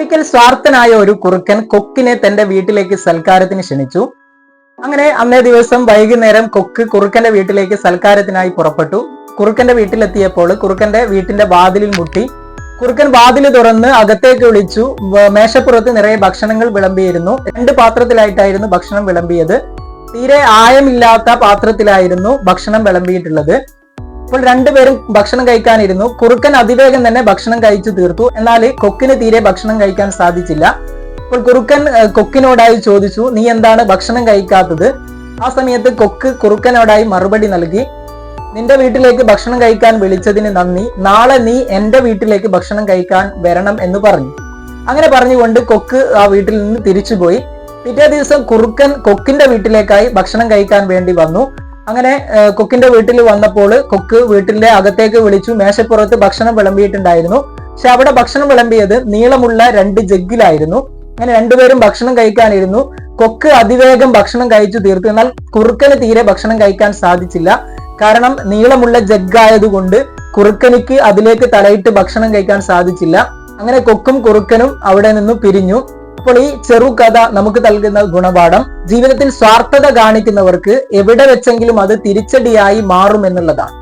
ഒരിക്കൽ സ്വാർത്ഥനായ ഒരു കുറുക്കൻ കൊക്കിനെ തന്റെ വീട്ടിലേക്ക് സൽക്കാരത്തിന് ക്ഷണിച്ചു. അങ്ങനെ അന്നേ ദിവസം വൈകുന്നേരം കൊക്ക് കുറുക്കന്റെ വീട്ടിലേക്ക് സൽക്കാരത്തിനായി പുറപ്പെട്ടു. കുറുക്കന്റെ വീട്ടിലെത്തിയപ്പോൾ കുറുക്കന്റെ വീട്ടിന്റെ വാതിലിൽ മുട്ടി. കുറുക്കൻ വാതിൽ തുറന്ന് അകത്തേക്ക് വിളിച്ചു. മേശപ്പുറത്ത് നിറയെ ഭക്ഷണങ്ങൾ വിളമ്പിയിരുന്നു. രണ്ട് പാത്രത്തിലായിട്ടായിരുന്നു ഭക്ഷണം വിളമ്പിയത്. തീരെ ആയമില്ലാത്ത പാത്രത്തിലായിരുന്നു ഭക്ഷണം വിളമ്പിയിട്ടുള്ളത്. അപ്പോൾ രണ്ടുപേരും ഭക്ഷണം കഴിക്കാനിരുന്നു. കുറുക്കൻ അതിവേഗം തന്നെ ഭക്ഷണം കഴിച്ചു തീർത്തു. എന്നാൽ കൊക്കിന് തീരെ ഭക്ഷണം കഴിക്കാൻ സാധിച്ചില്ല. അപ്പോൾ കുറുക്കൻ കൊക്കിനോടായി ചോദിച്ചു നീ എന്താണ് ഭക്ഷണം കഴിക്കാത്തത്? ആ സമയത്ത് കൊക്ക് കുറുക്കനോടായി മറുപടി നൽകി നിന്റെ വീട്ടിലേക്ക് ഭക്ഷണം കഴിക്കാൻ വിളിച്ചതിന് നന്ദി. നാളെ നീ എന്റെ വീട്ടിലേക്ക് ഭക്ഷണം കഴിക്കാൻ വരണം എന്ന് പറഞ്ഞു. അങ്ങനെ പറഞ്ഞുകൊണ്ട് കൊക്ക് ആ വീട്ടിൽ നിന്ന് തിരിച്ചുപോയി. പിറ്റേ ദിവസം കുറുക്കൻ കൊക്കിന്റെ വീട്ടിലേക്കായി ഭക്ഷണം കഴിക്കാൻ വേണ്ടി വന്നു. അങ്ങനെ കൊക്കിന്റെ വീട്ടിൽ വന്നപ്പോൾ കൊക്ക് വീട്ടിന്റെ അകത്തേക്ക് വിളിച്ചു മേശപ്പുറത്ത് ഭക്ഷണം വിളമ്പിയിട്ടുണ്ടായിരുന്നു. പക്ഷെ അവിടെ ഭക്ഷണം വിളമ്പിയത് നീളമുള്ള രണ്ട് ജഗ്ഗിലായിരുന്നു. അങ്ങനെ രണ്ടുപേരും ഭക്ഷണം കഴിക്കാനിരുന്നു. കൊക്ക് അതിവേഗം ഭക്ഷണം കഴിച്ചു തീർത്തു. എന്നാൽ കുറുക്കന് തീരെ ഭക്ഷണം കഴിക്കാൻ സാധിച്ചില്ല. കാരണം നീളമുള്ള ജഗ്ഗായതുകൊണ്ട് കുറുക്കനിക്ക് അതിലേക്ക് തലയിട്ട് ഭക്ഷണം കഴിക്കാൻ സാധിച്ചില്ല. അങ്ങനെ കൊക്കും കുറുക്കനും അവിടെ നിന്നും പിരിഞ്ഞു. അപ്പോൾ ഈ ചെറുകഥ നമുക്ക് നൽകുന്ന ഗുണപാഠം ജീവിതത്തിൽ സ്വാർത്ഥത കാണിക്കുന്നവർക്ക് എവിടെ വെച്ചെങ്കിലും അത് തിരിച്ചടിയായി മാറും എന്നുള്ളതാണ്.